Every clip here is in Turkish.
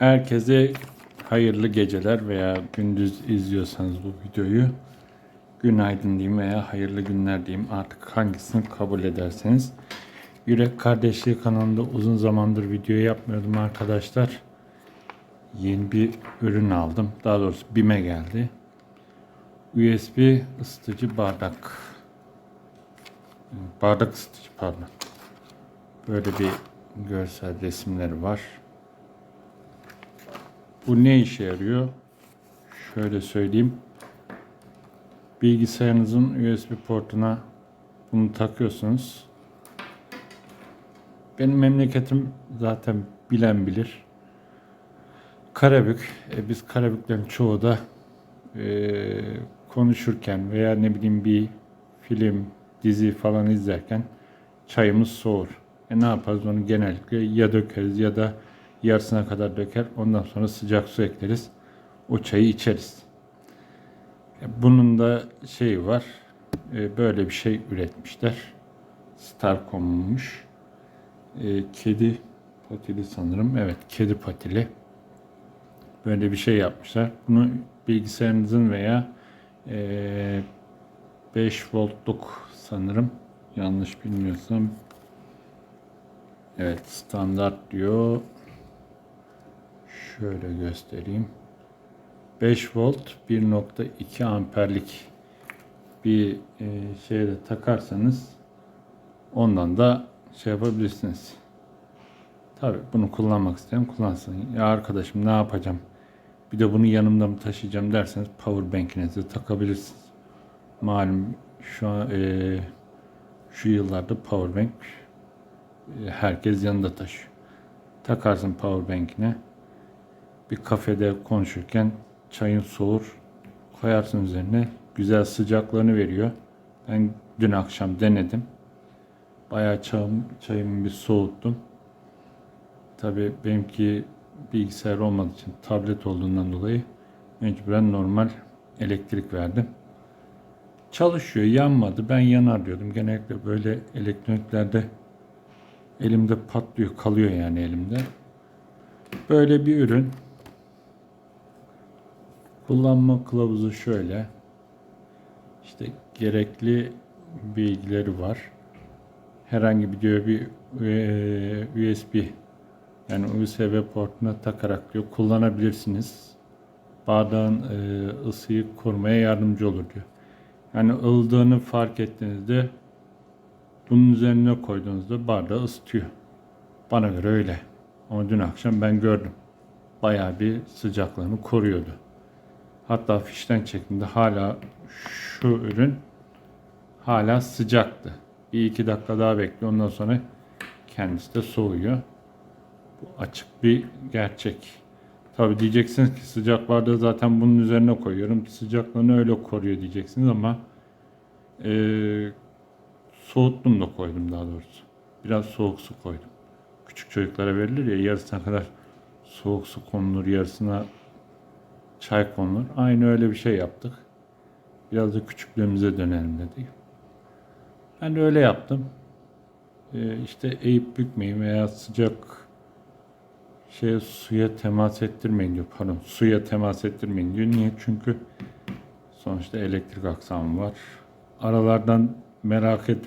Herkese hayırlı geceler veya gündüz izliyorsanız bu videoyu günaydın diyeyim veya hayırlı günler diyeyim artık hangisini kabul ederseniz. Yürek Kardeşliği kanalında uzun zamandır video yapmıyordum arkadaşlar. Yeni bir ürün aldım. Daha doğrusu BİM'e geldi. USB ısıtıcı bardak. Bardak ısıtıcı pardon. Böyle bir görsel resimleri var. Bu ne işe yarıyor? Şöyle söyleyeyim. Bilgisayarınızın USB portuna bunu takıyorsunuz. Benim memleketim zaten bilen bilir. Karabük. E, biz Karabüklerin çoğu da e, konuşurken veya ne bileyim bir film, dizi falan izlerken çayımız soğur. E ne yaparız onu genellikle ya dökeriz ya da yarısına kadar döker. Ondan sonra sıcak su ekleriz. O çayı içeriz. E, Bunun da şeyi var. E, Böyle bir şey üretmişler. Starcom'muş. E, Kedi patili sanırım. Evet, kedi patili. Böyle bir şey yapmışlar. Bunu bilgisayarınızın veya e, 5 voltluk sanırım. Yanlış bilmiyorsam. Evet, standart diyor. Şöyle göstereyim. 5 volt 1.2 amperlik bir e, şeyde takarsanız ondan da şey yapabilirsiniz. Tabi bunu kullanmak isteyen kullansın. Ya arkadaşım ne yapacağım? Bir de bunu yanımda mı taşıyacağım derseniz power bank'inizi takabilirsiniz. Malum şu an e, şu yıllarda power bank e, herkes yanında taşıyor. Takarsın power bank'ine bir kafede konuşurken çayın soğur koyarsın üzerine güzel sıcaklığını veriyor. Ben dün akşam denedim. Bayağı çayım, çayımı bir soğuttum. Tabii benimki bilgisayar olmadığı için tablet olduğundan dolayı mecburen normal elektrik verdim. Çalışıyor, yanmadı. Ben yanar diyordum. Genellikle böyle elektroniklerde elimde patlıyor, kalıyor yani elimde. Böyle bir ürün. Kullanma kılavuzu şöyle. İşte gerekli bilgileri var. Herhangi bir diyor bir e, USB yani USB portuna takarak diyor kullanabilirsiniz. Bardağın e, ısıyı korumaya yardımcı olur diyor. Yani ıldığını fark ettiğinizde bunun üzerine koyduğunuzda bardağı ısıtıyor. Bana göre öyle. Ama dün akşam ben gördüm. Bayağı bir sıcaklığını koruyordu. Hatta fişten çektiğimde hala şu ürün hala sıcaktı. Bir iki dakika daha bekliyor. Ondan sonra kendisi de soğuyor. Bu açık bir gerçek. Tabi diyeceksiniz ki sıcak bardağı zaten bunun üzerine koyuyorum. Sıcaklığını öyle koruyor diyeceksiniz ama e, soğuttum da koydum daha doğrusu. Biraz soğuk su koydum. Küçük çocuklara verilir ya yarısına kadar soğuk su konulur, yarısına çay konulur. Aynı öyle bir şey yaptık. Biraz da küçüklüğümüze dönelim dedik. Ben de öyle yaptım. Ee, işte eğip bükmeyin veya sıcak şey suya temas ettirmeyin diyor. Pardon suya temas ettirmeyin diyor. Niye? Çünkü sonuçta elektrik aksamı var. Aralardan merak et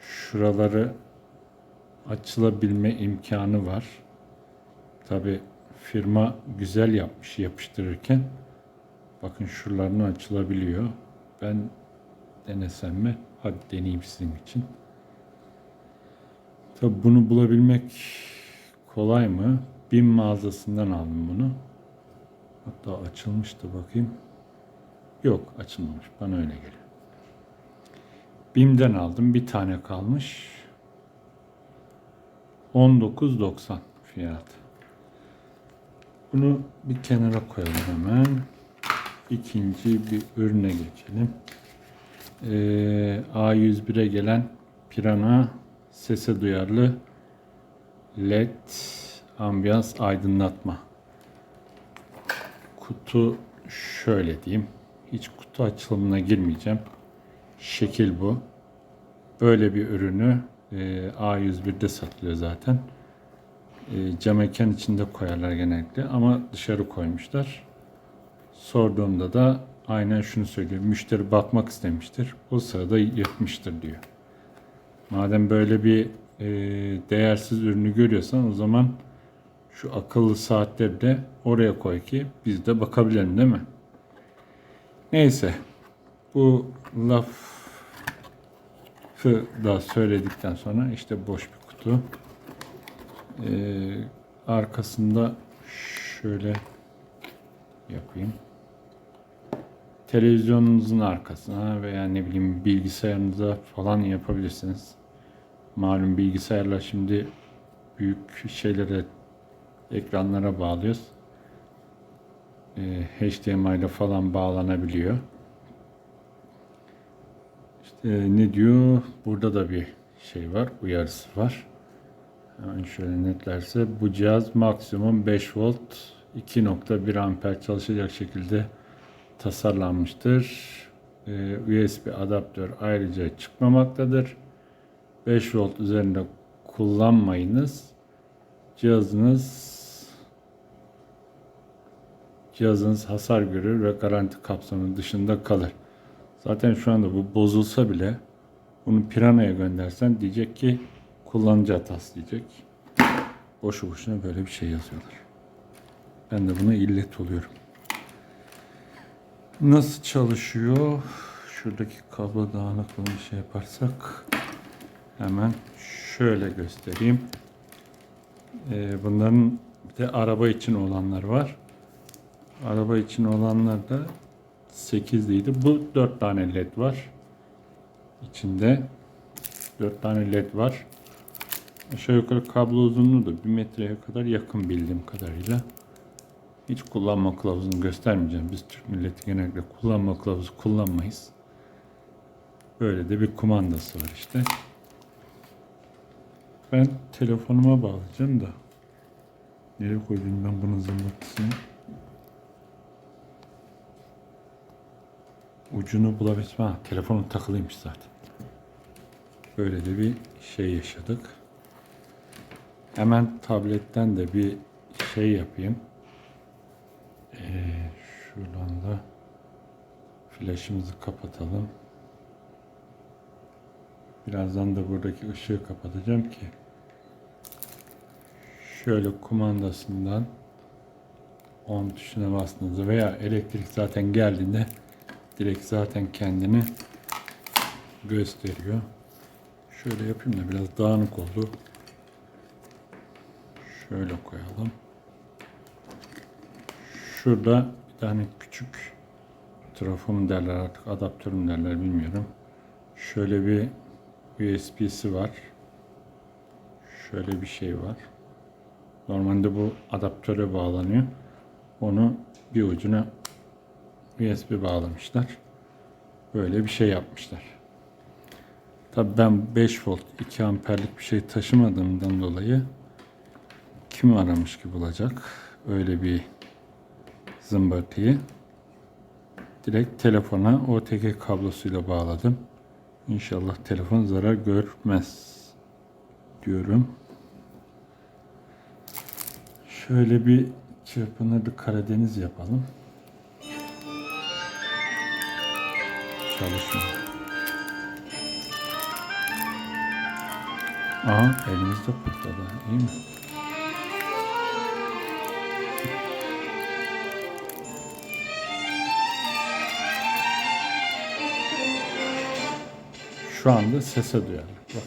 şuraları açılabilme imkanı var. Tabi firma güzel yapmış yapıştırırken. Bakın şuralarını açılabiliyor. Ben denesem mi? Hadi deneyeyim sizin için. Tabi bunu bulabilmek kolay mı? Bin mağazasından aldım bunu. Hatta açılmıştı bakayım. Yok açılmamış. Bana öyle geliyor. BİM'den aldım. Bir tane kalmış. 19.90 fiyat. Bunu bir kenara koyalım hemen. İkinci bir ürüne geçelim. Ee, A101'e gelen Pirana sese duyarlı LED ambiyans aydınlatma. Kutu şöyle diyeyim. Hiç kutu açılımına girmeyeceğim. Şekil bu. Böyle bir ürünü e, A101'de satılıyor zaten. E, cam mekan içinde koyarlar genellikle ama dışarı koymuşlar. Sorduğumda da aynen şunu söylüyor. Müşteri bakmak istemiştir. O sırada yırtmıştır diyor. Madem böyle bir e, değersiz ürünü görüyorsan o zaman şu akıllı saatleri de oraya koy ki biz de bakabilelim değil mi? Neyse. Bu lafı da söyledikten sonra işte boş bir kutu. Ee, arkasında şöyle yapayım. Televizyonunuzun arkasına veya ne bileyim bilgisayarınıza falan yapabilirsiniz. Malum bilgisayarlar şimdi büyük şeylere ekranlara bağlıyoruz. Ee, HDMI ile falan bağlanabiliyor. İşte ne diyor? Burada da bir şey var, uyarısı var. Hemen şöyle netlerse bu cihaz maksimum 5 volt 2.1 amper çalışacak şekilde tasarlanmıştır. Ee, USB adaptör ayrıca çıkmamaktadır. 5 volt üzerinde kullanmayınız. Cihazınız cihazınız hasar görür ve garanti kapsamı dışında kalır. Zaten şu anda bu bozulsa bile bunu Piranha'ya göndersen diyecek ki kullanıcı hatası diyecek. Boşu boşuna böyle bir şey yazıyorlar. Ben de buna illet oluyorum. Nasıl çalışıyor? Şuradaki kablo dağınıklığını şey yaparsak hemen şöyle göstereyim. Ee, bunların bir de araba için olanlar var. Araba için olanlar da 8'liydi. Bu 4 tane led var. İçinde 4 tane led var. Aşağı yukarı kablo uzunluğu da 1 metreye kadar yakın bildiğim kadarıyla. Hiç kullanma kılavuzunu göstermeyeceğim. Biz Türk milleti genellikle kullanma kılavuzu kullanmayız. Böyle de bir kumandası var işte. Ben telefonuma bağlayacağım da. Nereye koydum ben bunun zımbırtısını? Ucunu bulabilsem. Ha, telefonum takılıymış zaten. Böyle de bir şey yaşadık. Hemen tabletten de bir şey yapayım. Ee, şuradan da flaşımızı kapatalım. Birazdan da buradaki ışığı kapatacağım ki şöyle kumandasından on tuşuna bastığınızda veya elektrik zaten geldiğinde direkt zaten kendini gösteriyor. Şöyle yapayım da biraz dağınık oldu. Şöyle koyalım. Şurada bir tane küçük trafo mu derler artık adaptör mü derler bilmiyorum. Şöyle bir USB'si var. Şöyle bir şey var. Normalde bu adaptöre bağlanıyor. Onu bir ucuna USB bağlamışlar. Böyle bir şey yapmışlar. Tabi ben 5 volt 2 amperlik bir şey taşımadığımdan dolayı kim aramış ki bulacak öyle bir zımbırtıyı. Direkt telefona OTG kablosuyla bağladım. İnşallah telefon zarar görmez diyorum. Şöyle bir çırpınırlı Karadeniz yapalım. Çalışmıyor. Aha elimizde patladı. İyi mi? Şu anda sese duyarlı. Bak.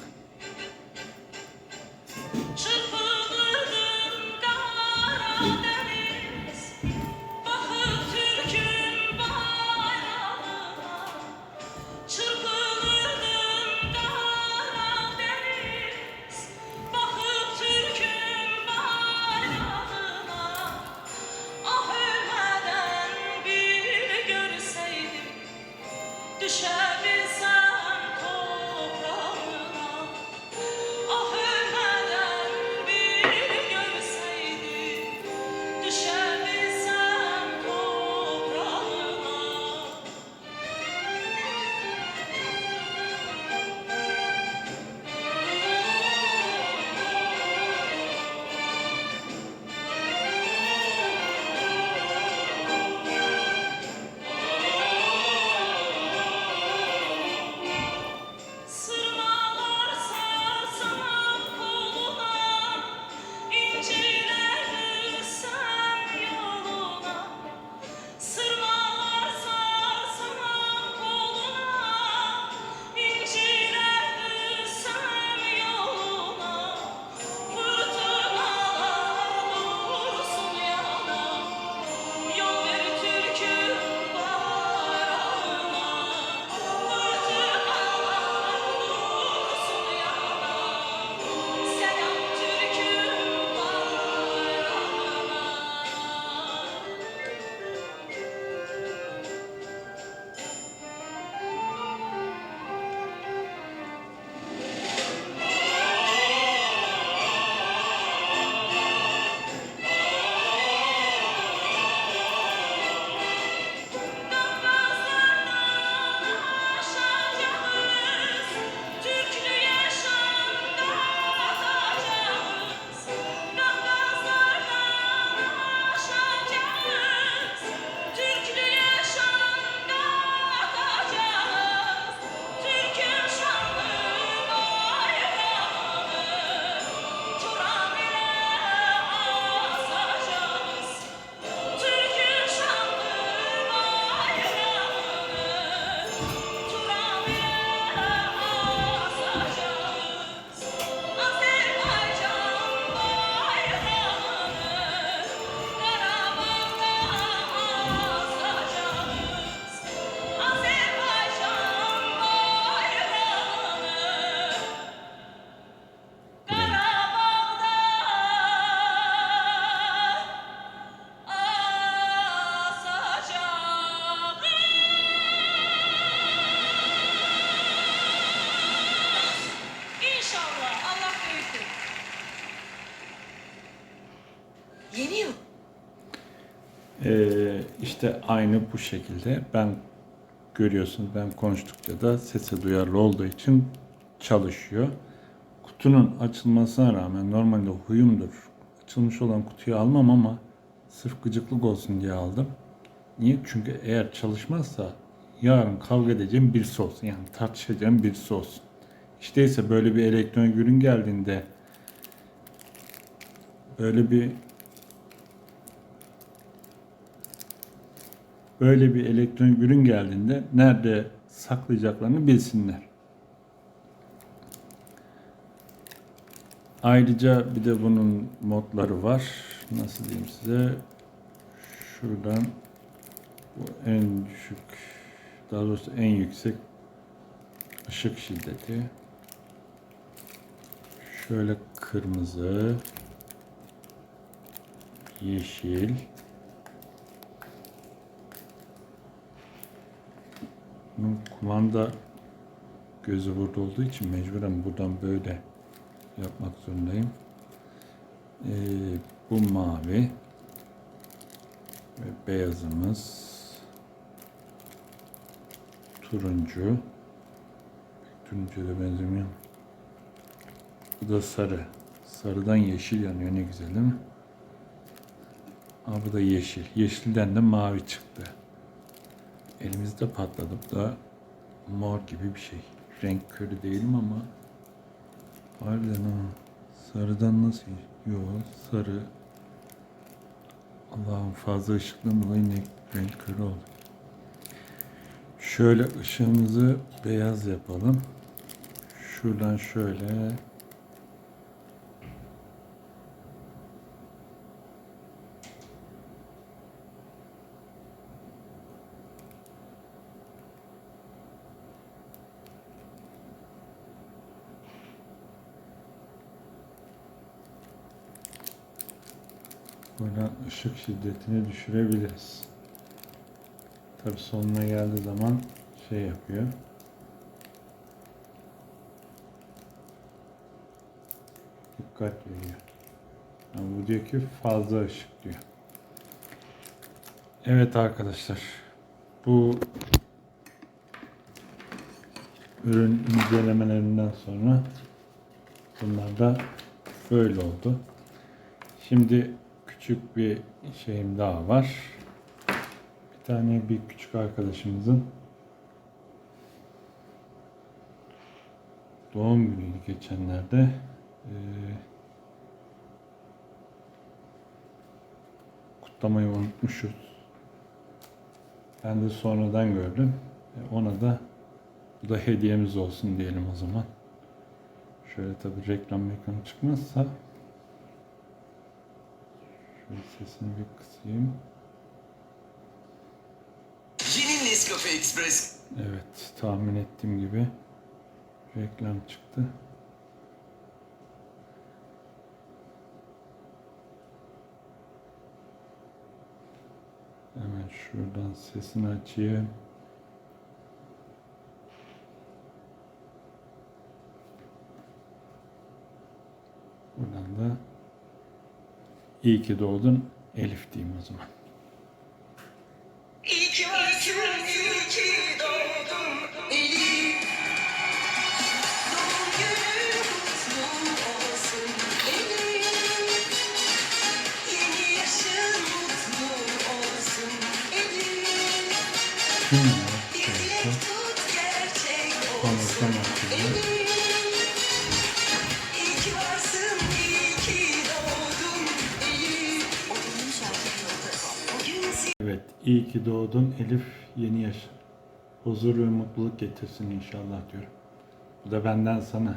İşte aynı bu şekilde ben görüyorsunuz ben konuştukça da sese duyarlı olduğu için çalışıyor. Kutunun açılmasına rağmen normalde huyumdur. Açılmış olan kutuyu almam ama sırf gıcıklık olsun diye aldım. Niye? Çünkü eğer çalışmazsa yarın kavga edeceğim birisi olsun. Yani tartışacağım birisi olsun. İşte ise böyle bir elektronik ürün geldiğinde böyle bir böyle bir elektronik ürün geldiğinde nerede saklayacaklarını bilsinler. Ayrıca bir de bunun modları var. Nasıl diyeyim size? Şuradan bu en düşük, daha doğrusu en yüksek ışık şiddeti. Şöyle kırmızı, yeşil, Kumanda gözü burada olduğu için mecburen buradan böyle yapmak zorundayım. Ee, bu mavi ve beyazımız turuncu turuncuya benzemiyor. Bu da sarı. Sarıdan yeşil yanıyor ne güzel değil mi? Aa, bu da yeşil. Yeşilden de mavi çıktı. Elimizde patladı. Bu da mor gibi bir şey. Renk körü değilim ama harbiden ha. Sarıdan nasıl? Yok sarı. Allah'ım fazla ışıktan dolayı renk körü oldu. Şöyle ışığımızı beyaz yapalım. Şuradan şöyle Buradan ışık şiddetini düşürebiliriz. Tabi sonuna geldiği zaman şey yapıyor. Dikkat veriyor. Yani bu diyor ki fazla ışık diyor. Evet arkadaşlar. Bu ürün incelemelerinden sonra bunlar da böyle oldu. Şimdi küçük bir şeyim daha var. Bir tane bir küçük arkadaşımızın doğum günüydü geçenlerde. Ee, kutlamayı unutmuşuz. Ben de sonradan gördüm. E, Ona da bu da hediyemiz olsun diyelim o zaman. Şöyle tabii reklam mekam çıkmazsa Şöyle sesini bir kısayım. Yeni Nescafe Express. Evet, tahmin ettiğim gibi reklam çıktı. Hemen şuradan sesini açayım. Buradan da iyi ki doğdun Elif diyeyim o zaman. İyi ki varsın, iyi ki doğdun Elif. Doğum günün kutlu olsun Elif. Yeni yaşın mutlu olsun Elif. Kim ya? Bir dilek tut gerçek olsun. Elif. İyi ki doğdun Elif yeni yaş. Huzur ve mutluluk getirsin inşallah diyorum. Bu da benden sana.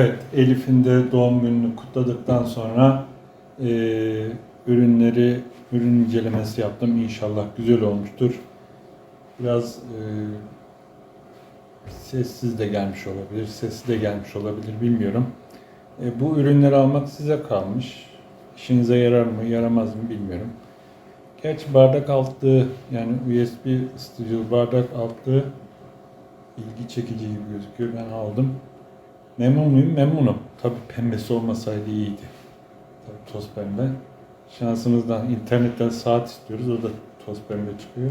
Evet, Elif'in de doğum gününü kutladıktan sonra eee, ürünleri, ürün incelemesi yaptım. İnşallah güzel olmuştur. Biraz eee, sessiz de gelmiş olabilir, sesli de gelmiş olabilir bilmiyorum. E, bu ürünleri almak size kalmış. İşinize yarar mı, yaramaz mı bilmiyorum. Gerçi bardak altlığı yani USB stüdyo bardak altlığı ilgi çekici gibi gözüküyor. Ben aldım. Memnun muyum? Memnunum. Tabii pembesi olmasaydı iyiydi. Tabii toz pembe. Şansımızdan internetten saat istiyoruz. O da toz pembe çıkıyor.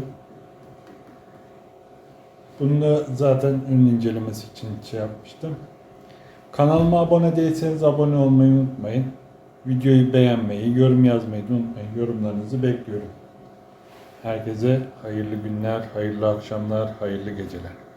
Bunu da zaten ürün incelemesi için şey yapmıştım. Kanalıma abone değilseniz abone olmayı unutmayın. Videoyu beğenmeyi, yorum yazmayı da unutmayın. Yorumlarınızı bekliyorum. Herkese hayırlı günler, hayırlı akşamlar, hayırlı geceler.